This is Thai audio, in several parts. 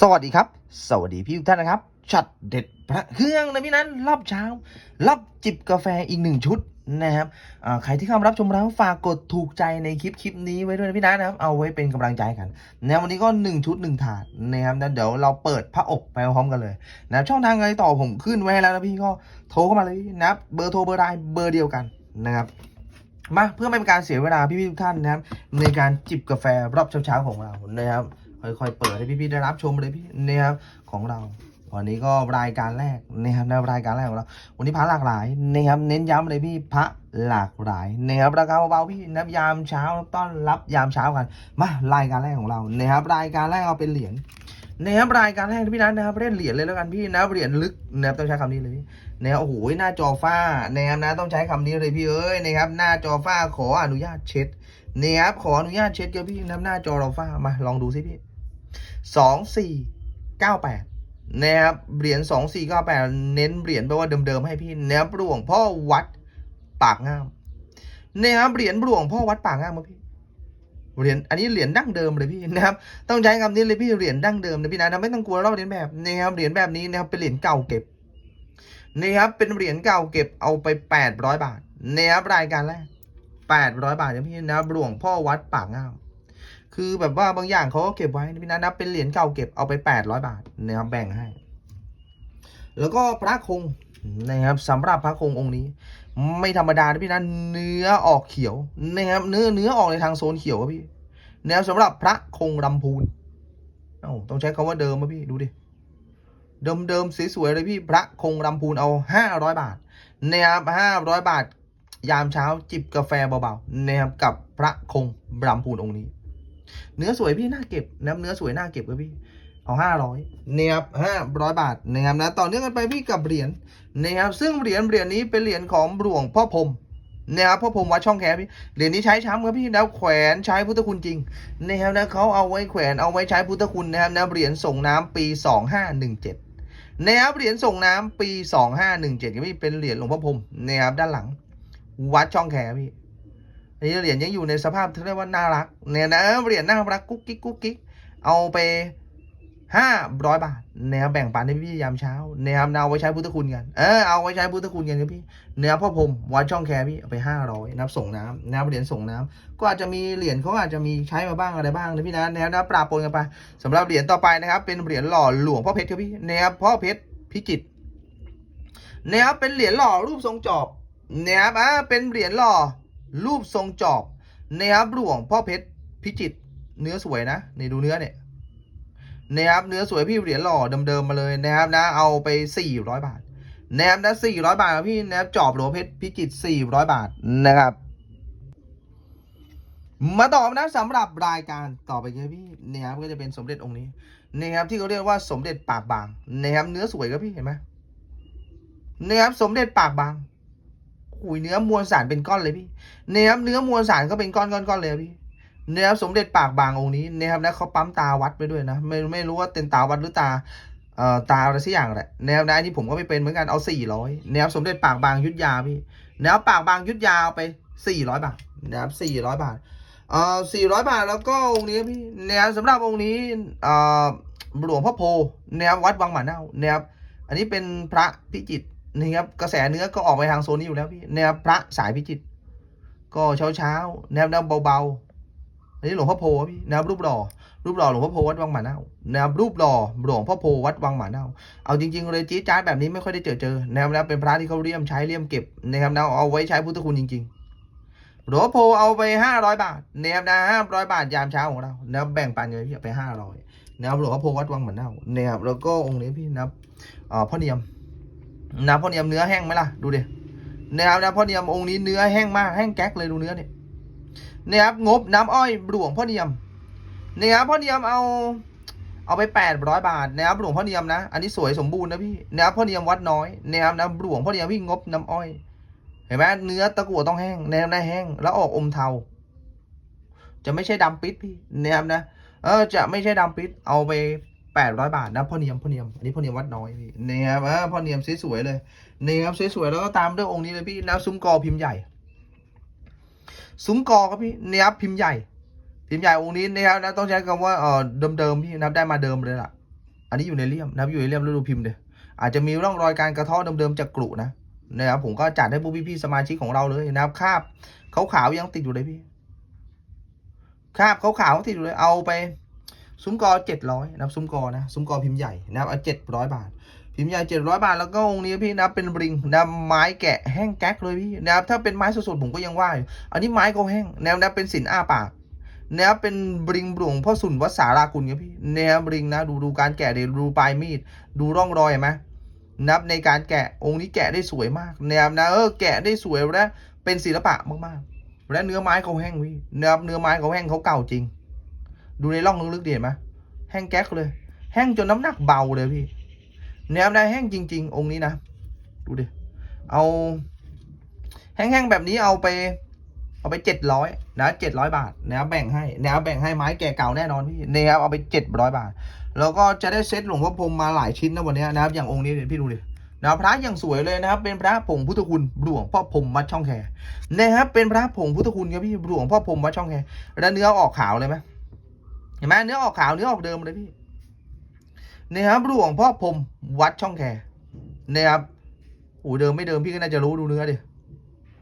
สวัสดีครับ สวัสดีพี่ทุกท่านนะครับชัดเด็ดพระเครื่องนะพี่นั้นรอบเช้า รับจิบกาแฟอีกหนึ่งชุดนะครับใครที่เข้ามารับชมแล้วฝากกดถูกใจในคลิปคลิปนี้ไว้ด้วยนะพี่นัทนะครับ เอาไว้เป็นกำลังใจกันนะวันนี้ก็หนึ่งชุดหนึ่งถาดนะครับนะเดี๋ยวเราเปิดพระอบไปพร้อมกันเลยนะช่องทางอะไรต่อผมขึ้นไว้แล้วนะพี่ก็โทรเข้ามาเลยนะครับเบอร์โทรเบอร์ไลน์เบอร์เดียวกันนะครับมาเพื่อไม่เป็นการเสียเวลาพี่ๆทุกท่านนะครับในการจิบกาแฟรอบเช้าๆของเรานะครับ ค่อยๆเปิดให้พี่ๆได้รับชมเลยพี่นะครับของเราวันนี้ก็รายการแรกนะครับในรายการแรกของเรา วันนี้พระหลากหลายนะครับเน้นย้ำเลยพี่พระหลากหลายนะครับราคาเบาๆพี่นับยามเช้าต้อนรับยามเช้ากันมารายการแรกของเรานะครับรายการแรกเอาเป็นเหรียญนะครับรายการแรกพี่นัทนะครับเล่นเหรียญเลยแล้วกันพี่นะเหรียญลึกนะครับต้องใช้คำนี้เลยพี่นะครับโอ้โหหน้าจอฟ้านะครับนะต้องใช้คำนี้เลยพี่เอ้ยนะครับหน้าจอฟ้าขออนุญาตเช็ดนะครับขออนุญาตเช็ดกับพี่นับหน้าจอเราฟ้ามาลองดูสิพี่ สองสี่เก้าแปดนะครับ เหรียญสองสี่เก้าแปดเน้นเหรียญแปลว่าเดิมๆให้พี่นะครับหลวงพ่อวัดปากงามนะครับเหรียญหลวงพ่อวัดปากงามครับพี่เหรียญอันนี้เหรียญดั้งเดิมเลยพี่นะครับ ต้องใช้คำนี้เลยพี่เหรียญดั้งเดิมนะพี่นะนะไม่ต้องกลัวเราเหรียญแบบนะครับเหรียญแบบนี้นะครับเป็นเหรียญเก่าเก็บนะครับเป็นเหรียญเก่าเก็บเอาไปแปดร้อยบาทนะครับรายการแรกแปดร้อยบาทนะพี่นะครับหลวงพ่อวัดปากงาม คือแบบว่าบางอย่างเขาก็เก็บไว้นะพี่นะนับเป็นเหรียญเก่าเก็บเอาไปแปดร้อยบาทนะครับแบ่งให้ แล้วก็พระคงนะครับสำหรับพระคงองค์นี้ ไม่ธรรมดานะพี่นะเนื้อออกเขียวนะครับเนื้อเนื้อออกในทางโซนเขียวอะพี่นะครับสำหรับพระคงลำพูนเอ้าต้องใช้คำว่าเดิมอะพี่ดูดิเดิมเดิมๆสวยๆเลยพี่พระคงลำพูนเอาห้าร้อยบาทนะครับห้าร้อยบาท ยามเช้าจิบกาแฟเบาๆนะครับกับพระคงลำพูนองค์นี้ เนื้อสวยพี่น่าเก็บนะเนื้อสวยน่าเก็บเลยพี่เอาห้าร้อยเนี่ยครับห้าร้อยบาทนะครับนะต่อเนื่องกันไปพี่กับเหรียญนะครับซึ่งเหรียญเหรียญนี้เป็นเหรียญของหลวงพ่อพรมนะครับพ่อพรมวัดช่องแคพี่เหรียญนี้ใช้ช้ำครับพี่แล้วแขวนใช้พุทธคุณจริงนะครับนะเขาเอาไว้แขวนเอาไว้ใช้พุทธคุณนะครับนะเหรียญส่งน้ำปีสองห้าหนึ่งเจ็ดนะครับเหรียญส่งน้ำปีสองห้าหนึ่งเจ็ดพี่เป็นเหรียญหลวงพ่อพรมนะครับด้านหลังวัดช่องแคพี่ อันนี้เหรียญยังอยู่ในสภาพที่เรียกว่าน่ารักเนี่ยนะเหรียญน่ารักกุ๊กกิ๊กกุ๊กกิ๊กเอาไปห้าร้อยบาทนะครับแบ่งปันให้พี่ยามเช้านะครับเอาไว้ใช้พุทธคุณกันเออเอาไว้ใช้พุทธคุณกันครับพี่เนื้อพ่อผมวัดช่องแคร์พี่เอาไปห้าร้อยนับส่งน้ำนะครับเหรียญส่งน้ำก็อาจจะมีเหรียญเขาอาจจะมีใช้มาบ้างอะไรบ้างนะพี่นะนะครับนะปราปนกันไปสำหรับเหรียญต่อไปนะครับ เป็นเหรียญหล่อหลวงพ่อเพชรครับพี่นะครับพ่อเพชรพิจิตรนะครับเป็นเหรียญหล่อรูปทรงจอบนะครับอ่าเป็นเหรียญหล่อ รูปทรงจอบนะครับหลวงพ่อเพชรพิจิตเนื้อสวยนะนี่ดูเนื้อเนี่ยนะครับเนื้อสวยพี่เหรียญหล่อเดิมๆมาเลยนะครับนะเอาไป 400 บาทนะครับนะ400 บาทครับพี่นะครับจอบหลวงเพชรพิจิตร400 บาทนะครับมาต่อนะสำหรับรายการต่อไปครับพี่นะครับก็จะเป็นสมเด็จองค์นี้นะครับที่เขาเรียกว่าสมเด็จปากบางนะครับเนื้อสวยครับพี่เห็นไหมนะครับสมเด็จปากบาง อุ้ยเนื้อมวลสารเป็นก้อนเลยพี่นะครับเนื้อมวลสารก็เป็นก้อนก้อนก้อนเลยพี่นะครับสมเด็จปากบางองค์นี้นะครับนะเขาปั๊มตาวัดไปด้วยนะ ไม่ไม่รู้ว่าเป็นตาวัดหรือตาเอ่อตาอะไรสักอย่างแหละนะครับนะอันนี้ผมก็ไม่เป็นเหมือนกันเอาสี่ร้อยนะครับสมเด็จปากบางยุทธยาพี่นะครับปากบางยุทธยาเอาไปสี่ร้อยบาทนะครับสี่ร้อยบาทเอ่อสี่ร้อยบาทแล้วก็องค์นี้พี่นะครับสำหรับองค์นี้เอ่อหลวงพ่อโพนะครับวัดวังหมาเน่านะครับอันนี้เป็นพระพิจิตร นี่ครับกระแสเนื้อก็ออกไปทางโซนนี้อยู่แล้วพี่แนวพระสายพิจิต ก็เช้าเช้าแนวแนวเบาๆอันนี้หลวงพ่อโพพี่แนวรูปหล่อรูปหล่อหลวงพ่อโพวัดวังหมาเน่าแนวรูปหล่อหลวงพ่อโพวัดวังหมาเน่าเอาจริงๆเลยจี๊ดจ๊าดแบบนี้ไม่ค่อยได้เจอเจอแนวแนวเป็นพระที่เขาเลี่ยมใช้เลี่ยมเก็บนะครับแนวเอาไว้ใช้พุทธคุณจริง ๆ หลวงพ่อโพเอาไปห้าร้อยบาทแนวนะห้าร้อยบาทยามเช้าของเราแนวแบ่งปันเลยพี่ไปห้าร้อยแนวหลวงพ่อโพวัดวังหมาเน่าแนวแล้วก็องค์นี้พี่นับเอ่อพ่อเนียม นะพ่อเนียมเนื้อแห้งไหมล่ะดูดินะครับนะพ่อเนียมองค์นี้เนื้อแห้งมากแห้งแก๊กเลยดูเนื้อเนี่ยนะครับงบน้ำอ้อยหลวงพ่อเนียมนะครับพ่อเนียมเอาเอาไปแปดร้อยบาทนะครับหลวงพ่อเนียมนะ อันนี้สวยสมบูรณ์นะพี่นะครับพ่อเนียมวัดน้อยนะครับนะหลวงพ่อเนียมพี่งบน้ำอ้อย เห็นไหมเนื้อตะกั่วต้องแห้งแนวหน้าแห้ง แล้วออกอมเทา จะไม่ใช่ดำปิดพี่นะครับนะ เออจะไม่ใช่ดำปิดเอาไป แปดร้อยบาทนะพ่อเนียมพ่อเนียมอันนี้พ่อเนียมวัดน้อยพี่เนี่ยครับเออพ่อเนียมสวยๆเลยเนี่ยครับสวยๆแล้วก็ตามด้วยองค์นี้เลยพี่นะซุ้มกอพิมพ์ใหญ่ ซุ้มกอครับพี่เนี่ยครับพิมพ์ใหญ่ พิมพ์ใหญ่องค์นี้นะครับนะต้องใช้คำว่าเออเดิมๆพี่นับได้มาเดิมเลยล่ะ อันนี้อยู่ในเลี่ยมนับอยู่ในเลี่ยมแล้วดูพิมพ์เดยอาจจะมีร่องรอยการกระเทาะเดิมๆจากกรุนะนะครับผมก็จัดให้พวกพี่ๆสมาชิกของเราเลยนะครับคาบขาวๆยังติดอยู่เลยพี่คาบขาวๆติดอยู่เลยเอาไป ซุ้มกอเจ็ดร้อยนะครับซุ้มกอนะซุ้มกอพิมพ์ใหญ่นะครับเอาเจ็ดร้อยบาท พิมพ์ใหญ่เจ็ดร้อยบาทแล้วก็องค์นี้พี่นะเป็นบริงนะไม้แกะแห้งแก๊กเลยพี่นะครับถ้าเป็นไม้สดๆผมก็ยังว่าอยู่อันนี้ไม้ก็แห้งแนวนะเป็นสินอ้าปากนะครับเป็นบริงบลวงพ่อสุนวัดสารากุลครับพี่นะครับบริงนะดูดูการแกะเดี๋ยวดูปลายมีด ดูร่องรอยเห็นไหมนับในการแกะองค์นี้แกะได้สวยมากนะครับนะเออแกะได้สวยและเป็นศิลปะมากๆและเนื้อไม้เขาแห้งพี่นะครับเนื้อไม้เขาแห้งเขาเก่าจริง ดูในร่องลึกๆดีเห็นไหมแห้งแก๊กเลย แห้งจนน้ำหนักเบาเลยพี่แนะครับนะแห้งจริง ๆ องค์นี้นะ ดูดิ เอา แห้งๆแบบนี้เอาไป เอาไปเจ็ดร้อยนะเจ็ดร้อยบาทนะแบ่งให้นะแบ่งให้ไม้แก่เก่าแน่นอนพี่นะครับเอาไปเจ็ดร้อยบาท แล้วก็จะได้เซตหลวงพ่อพรมมาหลายชิ้นนะวันนี้นะครับ อย่างองค์นี้เดี๋ยวพี่ดูดินะพระอย่างสวยเลยนะครับ เป็นพระผงพุทธคุณหลวงพ่อพรมวัดช่องแคนะครับเป็นพระผงพุทธคุณครับพี่หลวงพ่อพรมวัดช่องแคแล้วเนื้อออกขาวเลยไหม เห็นไหมเนื้อออกขาวเนื้อออกเดิมเลยพี่นะครับหลวงพ่อพรมวัดช่องแคนะครับโอ้เดิมไม่เดิมพี่ก็น่าจะรู้ดูเนื้อดิ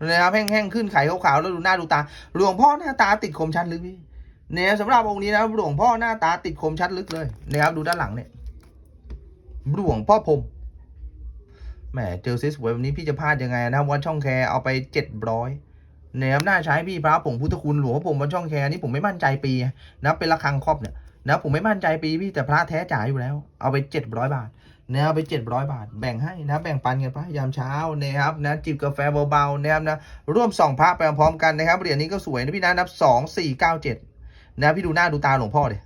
นะครับแห้งๆขึ้นไข่ขาวๆแล้วดูหน้าดูตาหลวงพ่อหน้าตาติดคมชัดลึกพี่เนี่ยสำหรับองค์นี้นะหลวงพ่อหน้าตาติดคมชัดลึกเลยนะครับดูด้านหลังเนี่ยหลวงพ่อพรมแหมเจอซิสวยแบบนี้พี่จะพลาดยังไงนะวัดช่องแคเอาไปเจ็ดร้อย นะครับน่าใช้พี่พระผงพุทธคุณหลวงพ่อพรหมวัดช่องแคนี่ผมไม่มั่นใจปีนะเป็นระฆังครอบเนี่ยนะผมไม่มั่นใจปีพี่แต่พระแท้จ่ายอยู่แล้ว เอาไปเจ็ดร้อยบาทนะครับไปเจ็ดร้อยบาท แบ่งให้นะแบ่งปันกันไปยามเช้านะครับนะจิบกาแฟเบาๆนะครับนะร่วมส่องพระไปพร้อมกันนะครับเหรียญนี้ก็สวยนะพี่นะนับสองสี่เก้าเจ็ดนะพี่ดูหน้าดูตาหลวงพ่อเลย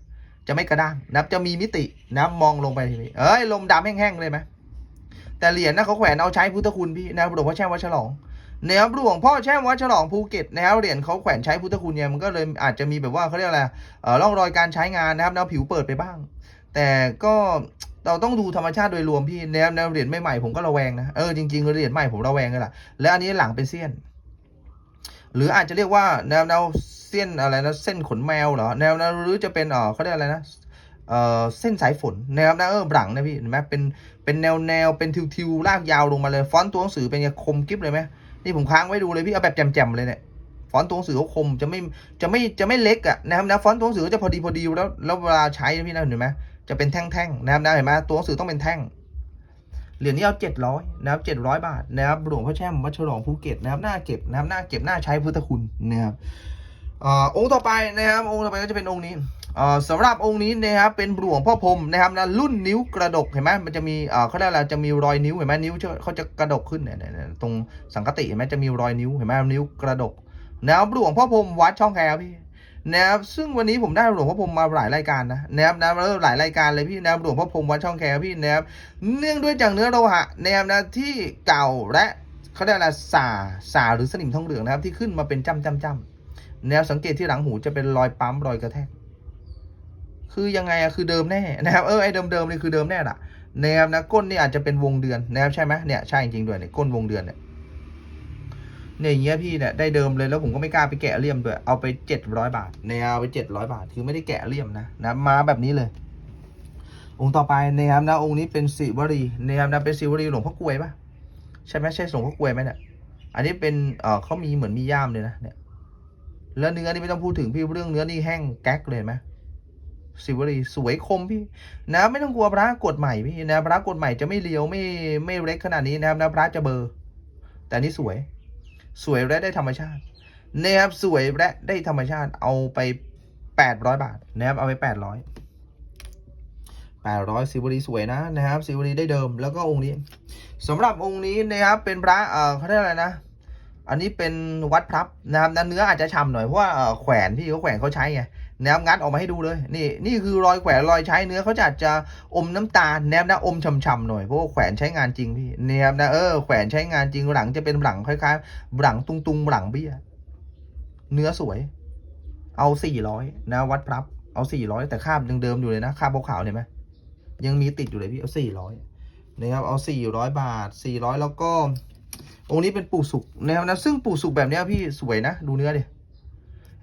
จะไม่กระด้างนับจะมีมิตินะมองลงไปทีนี้เอ้ยลมดำแห้งๆเลยไหมแต่เหรียญนะเขาแขวนเอาใช้พุทธคุณพี่นะหลวงพ่อแช่วัดฉลอง นะครับหลวงพ่อแช่มวัดฉลองภูเก็ตนะครับเหรียญเขาแขวนใช้พุทธคุณเนี่ยมันก็เลยอาจจะมีแบบว่าเขาเรียกอะไรเอ่อร่องรอยการใช้งานนะครับแนวผิวเปิดไปบ้าง แต่ก็เราต้องดูธรรมชาติโดยรวมพี่แนวแนวเหรียญใหม่ๆผมก็ระแวงนะเออจริงๆเหรียญใหม่ผมระแวงเลยล่ะแล้วอันนี้หลังเป็นเสี้ยน หรืออาจจะเรียกว่าแนวแนวเส้นอะไรนะเส้นขนแมวเหรอแนวนหรือจะเป็นเออเขาเรียกอะไรนะเออเส้นสายฝนแนวนะเออหลังนะพี่เห็นไหมเป็นเป็นแนวแนวเป็นทิวๆลากยาวลงมาเลยฟอนต์ตัวหนังสือเป็นไงคมกิ๊บเลยไหม นี่ผมค้างไว้ดูเลยพี่เอาแบบแจ่มๆเลยเนี่ยฟอนต์ตัวหนังสือเขาคมจะไม่จะไม่จะไม่เล็กอะนะครับนะฟอนต์ตัวหนังสือจะพอดีพอดีแล้วแล้วเวลาใช้นะพี่นะเห็นไหมจะเป็นแท่งๆนะครับนะเห็นไหมตัวหนังสือต้องเป็นแท่งเหรียญนี้เอาเจ็ดร้อยนะครับเจ็ดร้อยบาทนะครับหลวงพ่อแช่มวัดฉลองภูเก็ตนะครับหน้าเก็บนะครับหน้าเก็บหน้าใช้พุทธคุณนะครับอ่อองค์ต่อไปนะครับองค์ต่อไปก็จะเป็นองค์นี้ สำหรับองค์นี้นะครับเป็นหลวงพ่อพรมนะครับนะรุ่นนิ้วกระดกเห็นไหมมันจะมีเขาเรียกอะไรจะมีรอยนิ้วเห็นไหมนิ้วเขาจะกระดกขึ้นเนี่ยตรงสังกติเห็นไหมจะมีรอยนิ้วเห็นไหมนิ้วกระดกนะครับหลวงพ่อพรมวัดช่องแคพี่นะครับซึ่งวันนี้ผมได้หลวงพ่อพรมมาหลายรายการนะนะครับนะหลายรายการเลยพี่นะครับหลวงพ่อพรมวัดช่องแคพี่นะครับเนื่องด้วยจากเนื้อโลหะนะครับนะที่เก่าและเขาเรียกอะไรสาสาหรือสนิมทองเหลืองนะครับที่ขึ้นมาเป็นจ้ำจ้ำจ้ำแนวสังเกตที่หลังหูจะเป็นรอยปั๊มรอยกระแทก คือยังไงอะคือเดิมแน่นะครับเออไอเดิมเดิมนี่คือเดิมแน่ละนะครับนะก้นนี่อาจจะเป็นวงเดือนนะครับใช่ไหมเนี่ยใช่จริงด้วยเนี่ยก้นวงเดือนเนี่ยเนี่ยอย่างเงี้ยพี่เนี่ยได้เดิมเลยแล้วผมก็ไม่กล้าไปแกะเลี่ยมด้วยเอาไปเจ็ดร้อยบาทเนี่ยเอาไปเจ็ดร้อยบาท คือไม่ได้แกะเลี่ยมนะนะมาแบบนี้เลย องค์ต่อไปนะครับนะองค์นี้เป็นสิวรีนะครับนะเป็นสิวรีหลวงพ่อกลวยปะใช่ไหมใช่หลวงพ่อกลวยไหมเนี่ยอันนี้เป็นเออเขามีเหมือนมีย่ามเลยนะเนี่ยแล้วเนื้อนี่ไม่ต้องพูดถึงพี่เรื่องเนื้อนี่แห้งแก๊กเลยไหม สิวรีสวยคมพี่นะไม่ต้องกลัวพระกดใหม่พี่นะพระกดใหม่จะไม่เลียวไม่ไม่เล็กขนาดนี้นะครับนะพระจะเบอร์ แต่นี่สวย สวยและได้ธรรมชาตินะครับสวยและได้ธรรมชาติเอาไปแปดร้อยบาทนะครับเอาไปแปดร้อยแปดร้อยซิวรีสวยนะนะครับซิวรีได้เดิมแล้วก็องค์นี้สำหรับองค์นี้นะครับเป็นพระเอ่อเขาเรียกอะไรนะอันนี้เป็นวัดพรับนะครับนะเนื้ออาจจะฉ่ำหน่อยเพราะว่าแขวนที่เขาแขวนเขาใช้ไง นะครับงัดออกมาให้ดูเลยนี่นี่คือรอยแขวนรอยใช้เนื้อเขาจะอาจจะอมน้ำตาลแนบนะอมฉ่ำๆหน่อยเพราะว่าแขวนใช้งานจริงพี่นะครับนะเออแขวนใช้งานจริงหลังจะเป็นหลังคล้ายๆหลังตุงตุงๆหลังเบี้ย เนื้อสวย เอาสี่ร้อยนะวัดพรับเอาสี่ร้อยแต่คาบยังเดิมอยู่เลยนะคาบขาวๆเห็นไหมยังมีติดอยู่เลยพี่เอาสี่ร้อยนะครับเอาสี่ร้อยบาทสี่ร้อยแล้วก็องค์นี้เป็นปู่สุกนะครับนะซึ่งปู่สุกแบบนี้พี่สวยนะดูเนื้อดิ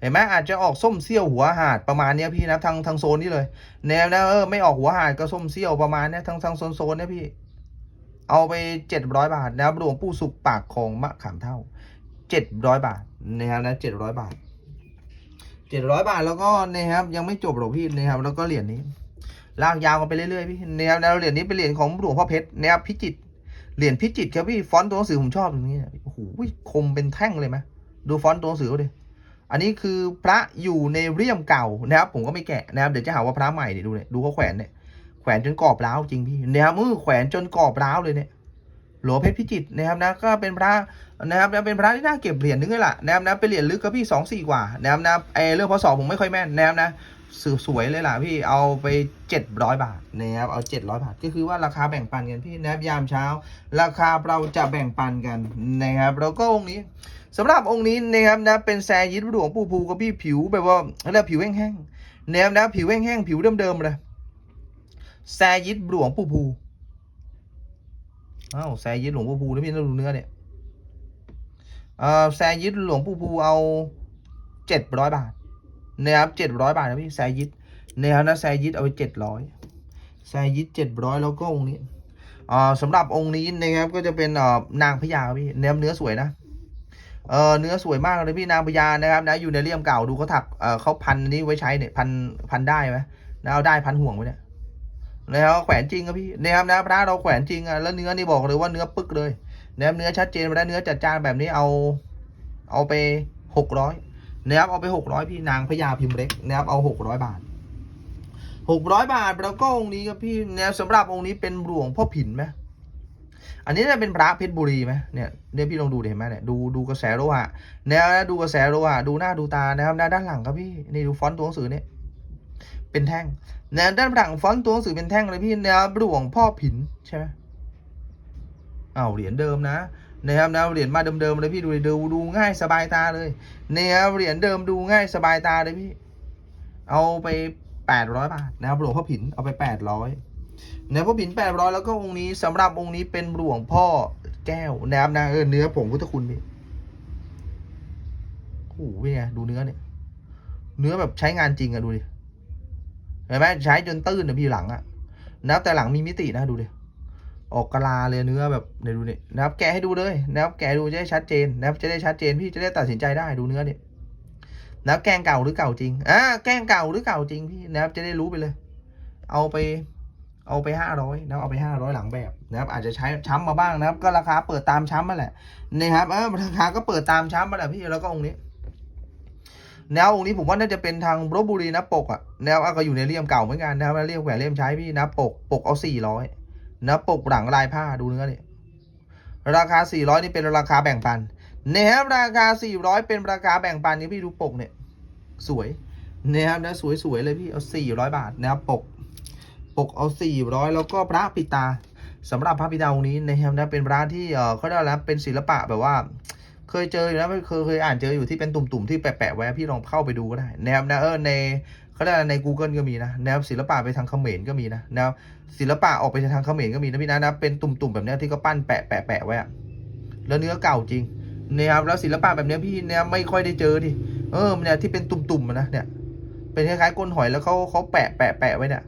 เห็นไหมอาจจะออกส้มเซี่ยวหัวหาดประมาณเนี้ยพี่นะทางทางโซนนี้เลย แนวนะเออไม่ออกหัวหาดก็ส้มเซี่ยวประมาณเนี้ยทางทางโซนโซนเนี่ยพี่ เอาไปเจ็ดร้อยบาทนะครับหลวงปู่สุขปากของมะขามเท่าเจ็ดร้อยบาทนะครับนะเจ็ดร้อยบาทเจ็ดร้อยบาทแล้วก็นะครับยังไม่จบหรอกพี่นะครับ แล้วก็เหรียญนี้ลากยาวกันไปเรื่อยๆพี่นะครับแล้วเหรียญนี้เป็นเหรียญของหลวงพ่อเพชรนะครับพิจิตเหรียญพิจิตครับพี่ฟอนต์ตัวหนังสือผมชอบตรงนี้โอ้โหคมเป็นแท่งเลยไหมดูฟอนต์ตัวหนังสือเขาดิ อันนี้คือพระอยู่ในเรียมเก่านะครับ ผมก็ไม่แกะนะครับเดี๋ยวจะหาว่าพระใหม่เนี่ยดูเนี่ยดูเขาแขวนเนี่ยแขวนจนกรอบร้าวจริงพี่นะครับมือแขวนจนกรอบร้าวเลยเนี่ยหลวงเพชรพิจิตรนะครับนะก็เป็นพระนะครับนะเป็นพระที่น่าเก็บเหรียญนึงเลยล่ะนะครับนะเป็นเหรียญลึกครับพี่สองสี่กว่านะครับนะไอเรื่องพศผมไม่ค่อยแม่นนะครับนะ สืสวยเลยล่ะพี่เอาไปเจ็ดร้อยบาทนะครับเอาเจ็ดร้อยบาท ก็คือว่าราคาแบ่งปันกันพี่นะครับยามเช้า ราคาเราจะแบ่งปันกันนะครับแล้วก็องค์นี้สำหรับองค์นี้นะครับนะเป็นแซยิดหลวงปู่ภูกับพี่ผิวแบบว่าเรียกผิวแห้งๆนะครับนะผิวแห้งๆผิวเดิมๆเลยแซยิดหลวงปู่ภูอ้าวแซยิดหลวงปู่ภูแล้วพี่ต้องดูเนื้อเนี่ยเอ่อแซยิดหลวงปู่ภูเอาเจ็ดร้อยบาท นะครับเจ็ดร้อยบาทนะพี่แซยิดนะครับนะแซยิดเอาไปเจ็ดร้อยแซยิดเจ็ดร้อยแล้วก็องค์นี้อ่าสำหรับองค์นี้นะครับก็จะเป็นอ่อนางพญาพี่เนื้อเนื้อสวยนะเออเนื้อสวยมากเลยพี่นางพญานะครับนะอยู่ในเลี่ยมเก่าดูเขาถักเออเขาพันนี้ไว้ใช้เนี่ยพันพันได้ไหมนะเอาได้พันห่วงไว้เนี่ยนะครับแขวนจริงครับพี่นะครับนะพระเราแขวนจริงอะแล้วเนื้อนี่บอกเลยว่าเนื้อปึกเลยนะครับเนื้อชัดเจนไปแล้วเนื้อจัดจ้านแบบนี้เอาเอาไปหกร้อย นะครับเอาไปหกร้อยพี่นางพญาพิมพ์เล็กนะครับเอาหกร้อยบาทหกร้อยบาทแล้วก็องค์นี้ครับพี่เนี่ยสำหรับองค์นี้เป็นหลวงพ่อผินไหมอันนี้จะเป็นพระเพชรบุรีไหมเนี่ยเนี่ยพี่ลองดูดิเห็นไหมเนี่ยดูดูกระแสโลหะเนี่ยนะดูกระแสโลหะดูหน้าดูตานะครับด้านหลังครับพี่นี่ดูฟอนต์ตัวหนังสือเนี่ยเป็นแท่งเนี่ยด้านหลังฟอนต์ตัวหนังสือเป็นแท่งเลยพี่เนี่ยหลวงพ่อผินใช่ไหมเอาเหรียญเดิมนะ นะครับนะเหรียญมาเดิมๆเลยพี่ดูดูดูง่ายสบายตาเลยเนี่ยครับเหรียญเดิมดูง่ายสบายตาเลยพี่ เอาไปแปดร้อยบาทนะครับหลวงพ่อผินเอาไปแปดร้อยเนี่ยพ่อผินแปดร้อยแล้วก็องค์นี้สำหรับองค์นี้เป็นหลวงพ่อแก้วนะครับนะเออเนื้อผงพุทธคุณพี่โอ้โหเป็นไงดูเนื้อเนี่ย เนื้อแบบใช้งานจริงอะดูดิเห็นไหมใช้จนตื้นนะพี่หลังอะนับแต่หลังมีมิตินะดูดิ ออกกะลาเลยเนื้อแบบเดี๋ยวดูนี่นะครับแกะให้ดูเลยนะครับแกะดูจะได้ชัดเจนนะครับจะได้ชัดเจนพี่จะได้ตัดสินใจได้ดูเนื้อเนี่ยนะครับแกงเก่าหรือเก่าจริงอ่าแกงเก่าหรือเก่าจริงพี่นะครับจะได้รู้ไปเลย เอาไปเอาไปห้าร้อยนะเอาไปห้าร้อยหลังแบบนะครับอาจจะใช้ช้ำมาบ้างนะครับ ก็ราคาเปิดตามช้ำมาแหละนะครับเออราคาก็เปิดตามช้ำมาแหละพี่แล้วก็องค์นี้ แนวองค์นี้ผมว่าน่าจะเป็นทางลบบุรีนะปกอะแนวก็อยู่ในเลี่ยมเก่าเหมือนกันนะครับแล้วเลี่ยมแหวนเลี่ยมใช้พี่นะปกปกเอาสี่ร้อย นะปกหลังลายผ้าดูเนื้อนี่ราคา 400 นี่เป็นราคาแบ่งปันนะครับราคา 400 เป็นราคาแบ่งปันนี่พี่ดูปกเนี่ยสวยนะครับนะสวยๆเลยพี่เอา 400 บาทนะครับปกปกเอา 400 แล้วก็พระปิตาสำหรับพระปิตาองค์นี้นะครับนะเป็นพระที่เออเขาเรียกว่าอะไรเป็นศิลปะแบบว่า เคยเจออยู่นะเคยเคยอ่านเจออยู่ที่เป็นตุ่มๆที่แปะๆไว้พี่ลองเข้าไปดูก็ได้นะครับนะเออใน เขาเรียกอะไรใน Google ก็มีนะ แนวศิลปะไปทางเขมรก็มีนะแนวศิลปะออกไปทางเขมรก็มีนะพี่นะนะเป็นตุ่มๆแบบเนี้ยที่เขาปั้นแปะแปะแปะไว้อะแล้วเนื้อเก่าจริงเนี่ยครับแล้วศิลปะแบบเนี้ยพี่เนี่ยไม่ค่อยได้เจอดิเออเนี่ยที่เป็นตุ่มๆนะเนี่ย เป็นคล้ายๆก้นหอยแล้วเขาเขาแปะแปะแปะไว้เนี่ย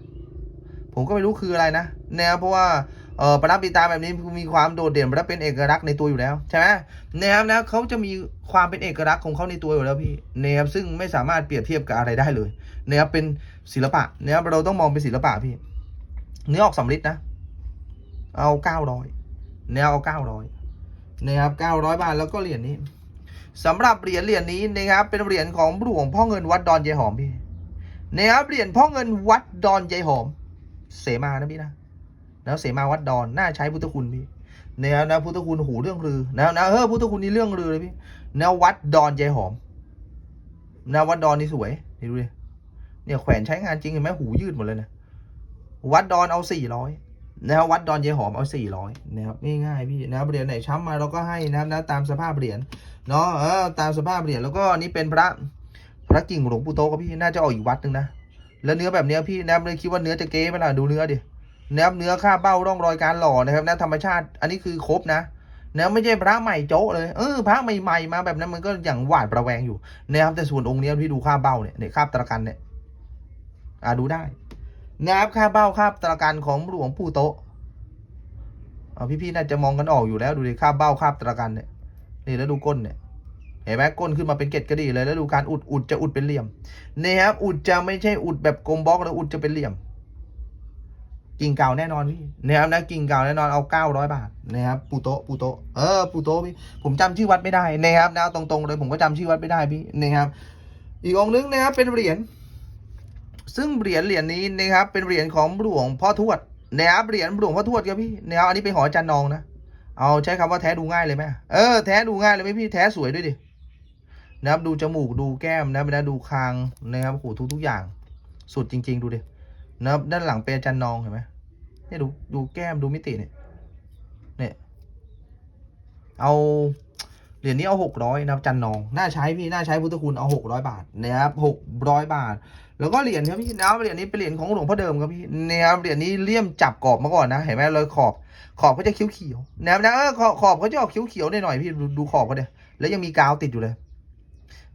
ผมก็ไม่รู้คืออะไรนะแนวเพราะว่า เออประดับปีตาแบบนี้มีความโดดเด่นและเป็นเอกลักษณ์ในตัวอยู่แล้วใช่ไหมเนี่ยครับนะเขาจะมีความเป็นเอกลักษณ์ของเขาในตัวอยู่แล้วพี่เนี่ยครับซึ่งไม่สามารถเปรียบเทียบกับอะไรได้เลยเนี่ยครับเป็นศิลปะเนี่ยครับเราต้องมองเป็นศิลปะพี่เนื้อออกสำลิดนะ เอาเก้าร้อยเนื้อเอาเก้าร้อยนะครับเก้าร้อยบาทแล้วก็เหรียญนี้สำหรับเหรียญเหรียญนี้นะครับเป็นเหรียญของหลวงพ่อเงินวัดดอนยายหอมพี่นะครับเหรียญพ่อเงินวัดดอนยายหอม เสมานะพี่นะ แล้วเสมาวัดดอนน่าใช้พุทธคุณพี่นะครับนะพุทธคุณหูเรื่องลือนะนะเออพุทธคุณนี่เรื่องลือเลยพี่แนววัดดอนยายหอมแนววัดดอนนี่สวยนี่ดูดิเนี่ยแขวนใช้งานจริงเห็นไหมหูยืดหมดเลยนะวัดดอนเอาสี่ร้อยนะครับวัดดอนเยหอมเอาสี่ร้อยนะครับง่ายๆพี่นะครับเหรียญไหนช้ำมาเราก็ให้นะครับนะตามสภาพเหรียญเนาะเออตามสภาพเหรียญแล้วก็นี่เป็นพระพระกิ่งหลวงปู่โตกับพี่น่าจะออกอีกวัดหนึ่งนะแล้วเนื้อแบบเนี้ยพี่นะครับเลยคิดว่าเนื้อจะเก๊ไหมล่ะดูเนื้อดิ นะครับเนื้อค่าเบ้าร่องรอยการหล่อนะครับนะธรรมชาติอันนี้คือครบนะนะไม่ใช่พระใหม่โจ๊ะเลยเออพระใหม่ๆมาแบบนั้นมันก็อย่างหวาดประแวงอยู่นะครับแต่ส่วนองค์นี้ยพี่ดูค่าเบ้าเนี่ยเนี่ยค่าตระกันเนี่ยอ่าดูได้นะครับค่าเบ้าค่าตระกันของหลวงปู่โตะเอาพี่ๆน่าจะมองกันออกอยู่แล้วดูดิค่าเบ้าค่าตระกันเนี่ยนี่แล้วดูก้นเนี่ยเห็นไหมก้นขึ้นมาเป็นเกล็ดก็ดีเลยแล้วดูการอุดอุดจะอุดเป็นเหลี่ยมนี่ครับอุดจะไม่ใช่อุดแบบกลมบล็อกแล้วอุดจะเป็นเหลี่ยม กิ่งเก่าแน่นอนพี่นะครับนะกิ่งเก่าแน่นอนเอาเก้าร้อยบาทนะครับปูโตปูโตเออปูโตพี่ผมจำชื่อวัดไม่ได้นะครับนะตรงๆเลยผมก็จำชื่อวัดไม่ได้พี่นะครับ อีกองนึงนะครับเป็นเหรียญซึ่งเหรียญเหรียญนี้นะครับ เป็นเหรียญของหลวงพ่อทวดนะครับเหรียญหลวงพ่อทวดครับพี่นะครับอันนี้เป็นหออจันนองนะเอาใช้คำว่าแท้ดูง่ายเลยไหมเออแท้ดูง่ายเลยไหมพี่แท้สวยด้วยดินะครับดูจมูกดูแก้มนะครับนะดูคางนะครับโอ้โหทุกทุกอย่าง สุดจริง ๆ ดูดินะครับด้านหลังเป็นจันนองเห็นไหม เนี่ยดูดูแก้มดูมิติเนี่ยเนี่ยเอาเหรียญนี้เอาหกร้อยนะจันนอง น่าใช้พี่ น่าใช้พุทธคุณเอาหกร้อยบาทนะครับหกร้อยบาท แล้วก็เหรียญครับพี่นะเหรียญนี้เป็นเหรียญของหลวงพ่อเดิมครับพี่นะครับเหรียญนี้เลี่ยมจับกรอบมาก่อนนะ เห็นไหมเลยขอบ ขอบเขาจะเขียวๆนะครับนะเออขอบขอบเขาจะออกเขียวๆหน่อยๆพี่ดูดูขอบเขาเนี่ยแล้วยังมีกาวติดอยู่เลย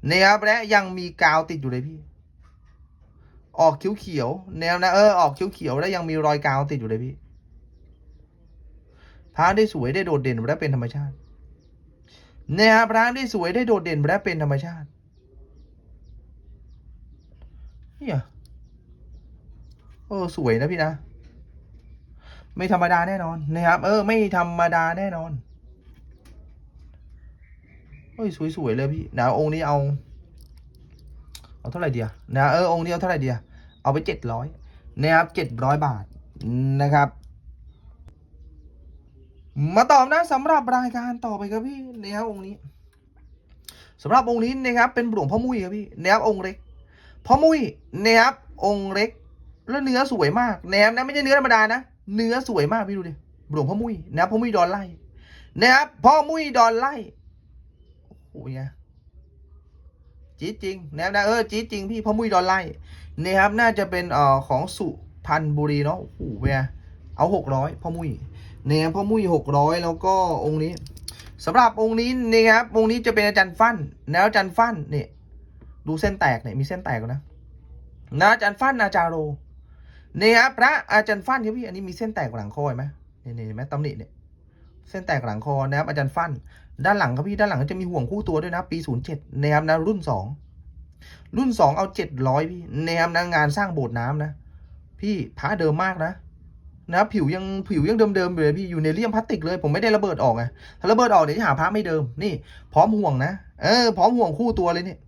นะครับและยังมีกาวติดอยู่เลยพี่ ออกเขียวๆแนวนะเออออกเขียวๆแล้วยังมีรอยกาวติดอยู่เลยพี่พระได้สวยได้โดดเด่นและเป็นธรรมชาตินะครับพระได้สวยได้โดดเด่นและเป็นธรรมชาติเนี่ยเออสวยนะพี่นะ ไม่ธรรมดาแน่นอนนะครับ เออ ไม่ธรรมดาแน่นอนเฮ้ยสวยๆเลยพี่นะองค์นี้เอา เอาเท่าไหร่เดียนะเออองค์นี้เอาเท่าไหร่เดีย เอาไปเจ็ดร้อยนะครับเจ็ดร้อยบาทนะครับ มาตอบนะสำหรับรายการต่อไปครับพี่นะครับองค์นี้สำหรับองค์นี้นะครับเป็นหลวงพ่อมุ้ยครับพี่นะครับองค์เล็กพ่อมุ้ยนะครับองค์เล็กแล้วเนื้อสวยมากนะครับนะไม่ใช่เนื้อธรรมดานะเนื้อสวยมากพี่ดูดิหลวงพ่อมุ้ยนะครับพ่อมุ้ยดอนไล่นะครับพ่อมุ้ยดอนไล่โอ้ยจี๊ดจริงนะครับนะเออจี๊ดจริงพี่พ่อมุ้ยดอนไล่ นี่ครับน่าจะเป็นเอ่อของสุพรรณบุรีเนาะโอ้โหเวียเอาหกร้อยพ่อมุ้ยเนี่ยพ่อมุ้ยหกร้อยแล้วก็องค์นี้สำหรับองค์นี้นี่ครับองค์นี้จะเป็นอาจารย์ฟั่นแล้วอาจารย์ฟั่นเนี่ยดูเส้นแตกเนี่ยมีเส้นแตกนะนะอาจารย์ฟั่นอาจารโรนี่ครับพระอาจารย์ฟั่นครับพี่อันนี้มีเส้นแตกหลังคอเห็นไหมนี่นี่เห็นไหมตำหนิเนี่ยเส้นแตกหลังคอนะครับอาจารย์ฟั่นด้านหลังครับพี่ด้านหลังก็จะมีห่วงคู่ตัวด้วยนะ ปี 07นะครับนะรุ่น 2 รุ่น2เอา700พี่นะครับนะงานสร้างโบสถ์น้ำนะ พี่พระเดิมมากนะนะผิวยังผิวยังเดิมๆอยู่เลยพี่อยู่ในเลี่ยมพลาสติกเลย ผมไม่ได้ระเบิดออกไงถ้าระเบิดออกเดี๋ยวจะหาพระไม่เดิมนี่ พร้อมห่วงนะเออพร้อมห่วงคู่ตัวเลยเนี่ย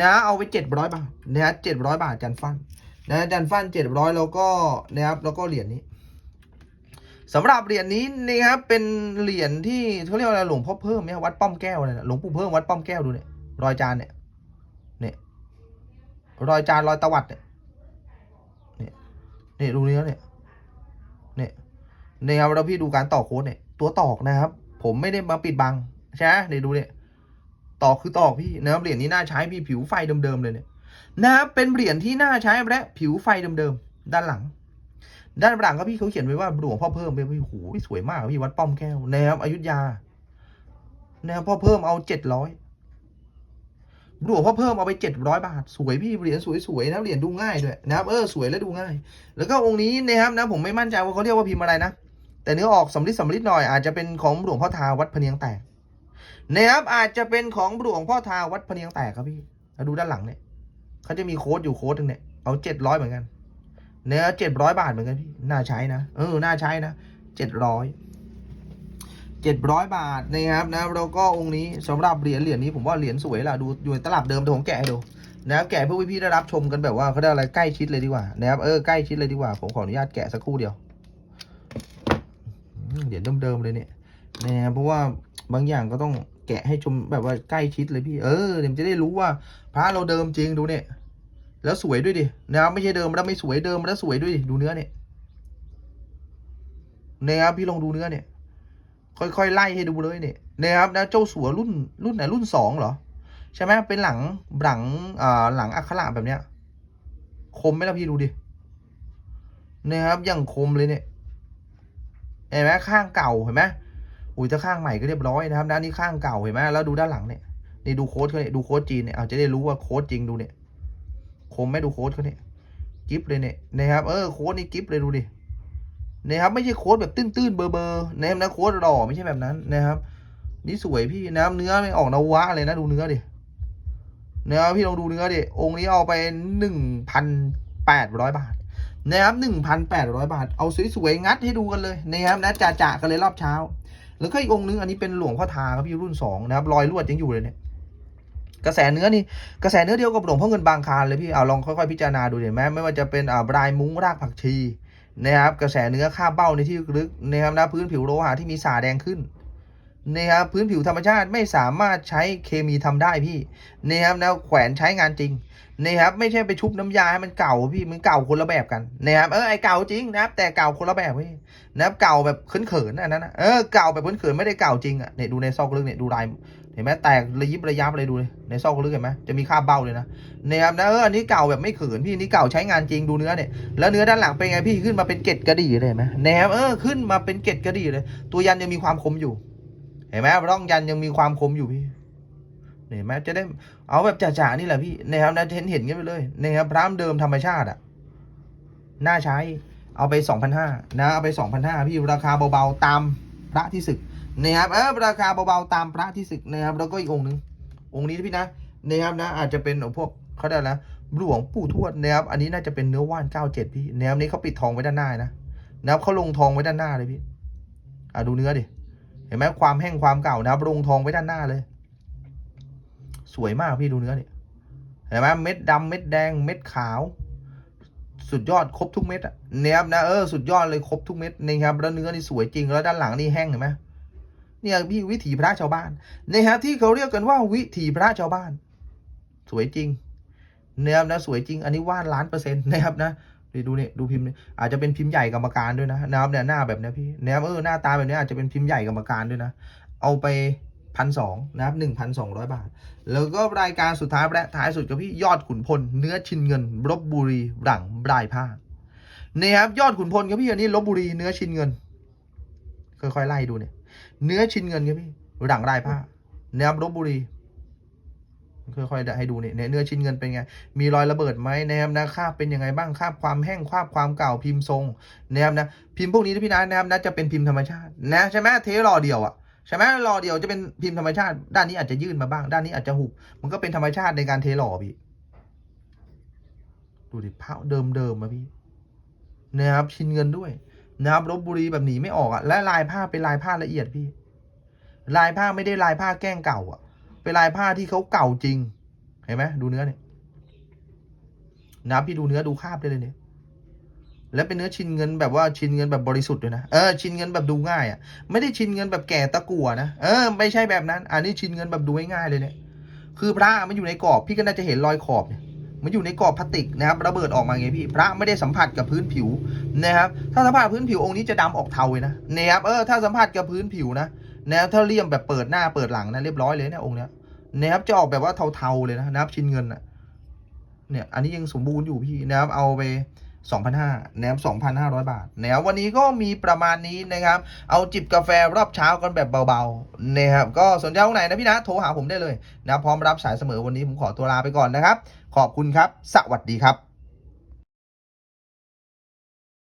นะเอาไป700บาทนะฮะ700บาทจันฟันนะจันฟัน700แล้วก็นะครับแล้วก็เหรียญนี้สำหรับเหรียญนี้นะครับเป็นเหรียญที่เขาเรียกว่าอะไรหลวงพ่อเพิ่มเนี่ยวัดป้อมแก้วเนี่ยหลวงปู่เพิ่มวัดป้อมแก้วดูเนี่ยรอยจานเนี่ย รอยจานรอยตวัดเนี่ยเนี่ยเนี่ยดูเนี้ยเนี่ยเนี่ยเนี่ยครับแล้วพี่ดูการต่อโค้ดเนี่ย ตัวตอกนะครับ ผมไม่ได้มาปิดบังใช่ไหมเนี่ยดูเนี่ยตอกคือตอกพี่นะครับเหรียญนี้น่าใช้พี่ผิวไฟเดิมๆเลยเนี่ยนะครับเป็นเหรียญที่น่าใช้และผิวไฟเดิมๆด้านหลัง ด้านหลังก็พี่เขาเขียนไว้ว่าหลวงพ่อเพิ่มไปพี่โอ้โหสวยมากพี่วัดป้อมแก้วนะครับอยุธยานะครับพ่อเพิ่มเอาเจ็ดร้อย หลวงพ่อเพิ่มเอาไปเจ็ดร้อยบาท สวยพี่เหรียญสวยๆนะเหรียญดูง่ายด้วยนะครับเออสวยและดูง่าย แล้วก็องค์นี้นะครับนะผมไม่มั่นใจว่าเขาเรียกว่าพิมพ์อะไรนะแต่เนื้อออกสำลิดสำลิดหน่อยอาจจะเป็นของหลวงพ่อทาวัดพเนียงแตกนะครับอาจจะเป็นของหลวงพ่อทาวัดพเนียงแตกครับพี่แล้วดูด้านหลังเนี่ยเขาจะมีโค้ดอยู่โค้ดหนึ่งเนี่ยเอาเจ็ดร้อยเหมือนกันเนื้อเจ็ดร้อยบาทเหมือนกันพี่น่าใช้นะเออน่าใช้นะเจ็ดร้อย เจ็ดร้อยบาทนะครับนะแล้วก็องค์นี้สำหรับเหรียญเหรียญนี้ผมว่าเหรียญสวยล่ะดูอยู่ในตลับเดิมแต่ผมแกะให้ดูนะครับแกะเพื่อพี่ๆได้รับชมกันแบบว่าเขาได้อะไรใกล้ชิดเลยดีกว่านะครับเออใกล้ชิดเลยดีกว่า ผมขออนุญาตแกะสักครู่เดียวเหรียญเดิมๆเลยเนี่ยนะครับเพราะว่าบางอย่างก็ต้องแกะให้ชมแบบว่าใกล้ชิดเลยพี่ เออเดี๋ยวจะได้รู้ว่าพระเราเดิมจริงดูเนี่ยแล้วสวยด้วยดินะครับไม่ใช่เดิมแล้วไม่สวยเดิมแล้วสวยด้วยดิดูเนื้อเนี่ยนะครับพี่ลองดูเนื้อเนี่ย ค่อยๆไล่ให้ดูเลยเนี่ยนะครับนะเจ้าสัวรุ่นรุ่นไหนรุ่นสองเหรอ ใช่ไหมเป็นหลังหลังอ่าหลังอักขระแบบเนี้ย คมไหมล่ะพี่ดูดินะครับอย่างคมเลยเนี่ยเห็นไหมข้างเก่าเห็นไหมอุ้ยถ้าข้างใหม่ก็เรียบร้อยนะครับด้านนี้ข้างเก่าเห็นไหมแล้วดูด้านหลังเนี่ยนี่ดูโค้ดเขาเนี่ยดูโค้ดจีนเนี่ยเอาจะได้รู้ว่าโค้ดจริงดูเนี่ยคมไหมดูโค้ดเขาเนี่ยกิฟเลยเนี่ยนะครับเออโค้ดนี่กิฟเลยดูดิ นะครับ ไม่ใช่โค้ดแบบตื้นๆเบอร์เบอร์นะครับนะโค้ดหล่อไม่ใช่แบบนั้นนะครับ นี่สวยพี่นะครับเนื้อไม่ออกนวะเลยนะดูเนื้อดิเนื้อพี่ลองดูเนื้อดิองค์นี้เอาไปหนึ่งพันแปดร้อยบาทนะครับหนึ่งพันแปดร้อยบาท เอาสวยๆงัดให้ดูกันเลยนะครับนะจ่าๆกันเลยรอบเช้า แล้วก็อีกองค์นึงอันนี้เป็นหลวงพ่อทาครับพี่รุ่นสองนะครับรอยลวดยังอยู่เลยเนี่ยกระแสเนื้อนี่กระแสเนื้อเดียวกับหลวงพ่อเงินบางคานเลยพี่เอาลองค่อยๆพิจารณาดูเห็นไหมไม่ว่าจะเป็นอ่าบรายมุ้งรากผักชี นะครับกระแสเนื้อค่าบเบ้าในที่ลึกนะครับนะพื้นผิวโลหะที่มีสาแดงขึ้นนะครับพื้นผิวธรรมชาติไม่สามารถใช้เคมีทำได้พี่นะครับนะแขวนใช้งานจริง นะครับไม่ใช่ไปชุบน้ำยาให้มันเก่าพี่มันเก่าคนละแบบกันนะครับเออไอเก่าจริงนะครับแต่เก่าคนละแบบพี่นะครับเก่าแบบเขินๆอันนั้นนะเออเก่าแบบเขินๆไม่ได้เก่าจริงอะเนี่ยดูในซอกลึกเนี่ยดูลายเห็นไหมแตกระยิบระยับเลยดูเลยในซอกลึกเห็นไหมจะมีคาบเบ้าเลยนะนะครับนะเอออันนี้เก่าแบบไม่เขินพี่นี่เก่าใช้งานจริงดูเนื้อเนี่ยแล้วเนื้อด้านหลังเป็นไงพี่ขึ้นมาเป็นเกล็ดกระดี่เลยไหมนะครับเออขึ้นมาเป็นเกล็ดกระดี่เลย ตัวยันยังมีความคมอยู่ เห็นไหมร่องยันยังมีความคมอยู่พี่ เห็นไหมจะได้เอาแบบจ่าๆนี่แหละพี่นะครับนะเห็นเห็นกันไปเลยนะครับพรามเดิมธรรมชาติอะน่าใช้เอาไป 2,500นะเอาไป 2,500พี่ราคาเบาๆตามพระที่ศึกนะครับเออราคาเบาๆตามพระที่ศึกนะครับ แล้วก็อีกองค์หนึ่งองค์นี้นะพี่นะนะครับนะ อาจจะเป็นพวกเขาได้แล้วหลวงปู่ทวดนะครับอันนี้น่าจะเป็นเนื้อว่าน97พี่นะครับนี้เขาปิดทองไว้ด้านหน้านะนะครับเขาลงทองไว้ด้านหน้าเลยพี่อะดูเนื้อดิเห็นไหมความแห้งความเก่านะครับลงทองไว้ด้านหน้าเลย สวยมากพี่ดูเนื้อเนี่ยเห็นไหมเม็ดดำเม็ดแดงเม็ดขาว สุดยอดครบทุกเม็ดอะเนี่ยครับนะเออสุดยอดเลยครบทุกเม็ดนะครับแล้วเนื้อนี่สวยจริงแล้วด้านหลังนี่แห้งเห็นไหมเนี่ยพี่วิถีพระชาวบ้านนะครับที่เขาเรียกกันว่าวิถีพระชาวบ้าน สวยจริงนะครับนะสวยจริง อันนี้ว่านล้านเปอร์เซ็นต์นะครับนะดูดูเนี่ยดูพิมพ์อาจจะเป็นพิมพ์ใหญ่กรรมการด้วยนะนะครับเนี่ยหน้าแบบเนี้ยพี่นะครับเออหน้าตาแบบเนี้ยอาจจะเป็นพิมพ์ใหญ่กรรมการด้วยนะ เอาไป พันสองนะครับหนึ่งพันสองร้อยบาท แล้วก็รายการสุดท้ายและท้ายสุดกับพี่ยอดขุนพล เนื้อชินเงินลบบุรีหลังรายผ้าเนี่ยครับยอดขุนพลครับพี่อันนี้ลบบุรีเนื้อชินเงินค่อยๆไล่ดูเนี่ย เนื้อชินเงินครับพี่หลังรายผ้านะครับลบบุรีค่อยๆให้ดูเนี่ยเนื้อชิ้นเงินเป็นไง มีรอยระเบิดไหมนะครับนะคราบเป็นยังไงบ้างคราบความแห้งคราบความเก่าพิมพ์ทรงนะครับนะพิมพ์พวกนี้นะพี่นะนะครับนะจะเป็นพิมพ์ธรรมชาตินะใช่ไหมเทรอเดียวอะ ใช่ไหมรอเดียวจะเป็นพิมพ์ธรรมชาติด้านนี้อาจจะยื่นมาบ้าง ด้านนี้อาจจะหุบมันก็เป็นธรรมชาติในการเทหล่อพี่ดูดิผ้าเดิมเดิมมาพี่นะครับชินเงินด้วยนะครับลบบุรีแบบหนีไม่ออกอะและลายผ้าเป็นลายผ้าละเอียดพี่ ลายผ้าไม่ได้ลายผ้าแกล้งเก่าอะเป็นลายผ้าที่เขาเก่าจริง เห็นไหมดูเนื้อเนี่ยนะพี่ดูเนื้อดูคาบได้เลยเนี่ย แล้วเป็นเนื้อชินเงินแบบว่าชินเงินแบบบริสุทธิ์ด้วยนะเออชินเงินแบบดูง่ายอะไม่ได้ชินเงินแบบแก่ตะกั่วนะเออไม่ใช่แบบนั้น อันนี้ชินเงินแบบดูง่ายเลยเนี่ยคือพระมันอยู่ในกรอบพี่ก็น่าจะเห็นรอยขอบเนี่ยมันอยู่ในกรอบพลาสติกนะครับระเบิดออกมาไงพี่ พระไม่ได้สัมผัสกับพื้นผิวนะครับถ้าสัมผัสพื้นผิวองค์นี้จะดำออกเทาเลยนะนะครับเออถ้าสัมผัสกับพื้นผิวนะนะครับถ้าเลี่ยมแบบเปิดหน้าเปิดหลังนะเรียบร้อยเลยเนี่ยองค์เนี้ยนะครับจะออกแบบว่าเทาๆเลยนะนะครับ ชิ้นเงินอะเนี่ยอันนี้ยังสมบูรณ์อยู่พี่นะครับเอาไป 2,500นะครับ2,500 บาทนะครับวันนี้ก็มีประมาณนี้นะครับ เอาจิบกาแฟรอบเช้ากันแบบเบาๆนะครับก็สนใจตรงไหนนะพี่นะโทรหาผมได้เลยนะพร้อมรับสายเสมอวันนี้ผมขอตัวลาไปก่อนนะครับ ขอบคุณครับ สวัสดีครับ